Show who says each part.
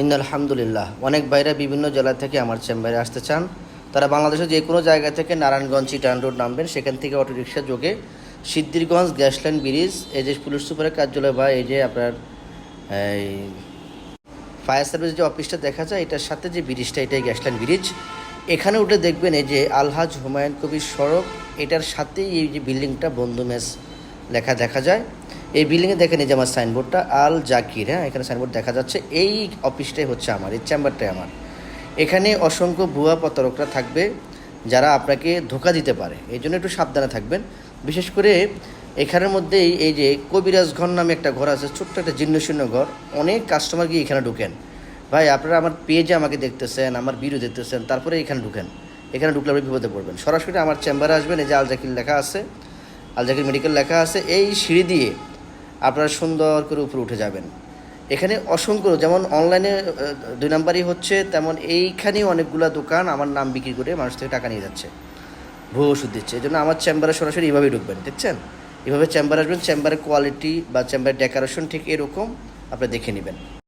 Speaker 1: In আলহামদুলিল্লাহ অনেক বাইরে বিভিন্ন জেলা থেকে আমার চেম্বারে আসতে চান। তারা বাংলাদেশের যে কোনো জায়গা থেকে নারায়ণগঞ্জ চিটান রোড নামবেন। সেখান থেকে অটোরিকশা যোগে সিদ্ধিরগঞ্জ গ্যাস লাইন ব্রিজ, এই যে পুলিশ সুপারের কার্যালয় বা এই যে আপনার, এই ফায়ার সার্ভিস যে অফিসটা দেখা যায়, এটার সাথে যে ব্রিজটা, এটাই গ্যাস লাইন ব্রিজ। এখানে উঠে দেখবেন এই যে আলহাজ হুমায়ুন কবির সড়ক, এটার সাথেই এই যে বিল্ডিংটা বন্ধু মেস। লেখা দেখা যায়। এই বিল্ডিংয়ে দেখেন এই যে আমার সাইনবোর্ডটা আল জাকির হ্যাঁ? এখানে সাইনবোর্ড দেখা যাচ্ছে। এই অফিসটাই হচ্ছে আমার, এই চেম্বারটাই আমার। এখানে অসংখ্য ভুয়া প্রতারকরা থাকবে যারা আপনাকে ধোকা দিতে পারে। এই জন্য একটু সাবধানে থাকবেন। বিশেষ করে এখানের মধ্যেই এই যে কবিরাজ ঘর নামে একটা ঘর আছে, ছোট্ট একটা জীর্ণশীর্ণ ঘর। অনেক কাস্টমার গিয়ে এখানে ঢুকেন। ভাই, আপনারা আমার পেজে আমাকে দেখতেছেন, আমার ভিডিও দেখতেছেন, তারপরে এখানে ঢুকেন। এখানে ঢুকলে আপনি বিপদে পড়বেন। সরাসরি আমার চেম্বারে আসবেন, এই যে আল জাকির লেখা আছে। আল জাকির মেডিকেল লেখা আছে, এই সিঁড়ি দিয়ে আপনারা সুন্দর করে উপরে উঠে যাবেন। এখানে অসংখ্য, যেমন অনলাইনে দুই নাম্বারই হচ্ছে, তেমন এইখানেই অনেকগুলো দোকান আমার নাম বিক্রি করে মানুষ থেকে টাকা নিয়ে যাচ্ছে। ভুয়ো ওষুধ দিচ্ছে এই জন্য আমার চেম্বারে সরাসরি এইভাবেই ঢুকবেন, দেখছেন? এভাবে চেম্বারে আসবেন, চেম্বারের কোয়ালিটি বা চেম্বারের ডেকোরেশন ঠিক এরকম, আপনি দেখে নেবেন।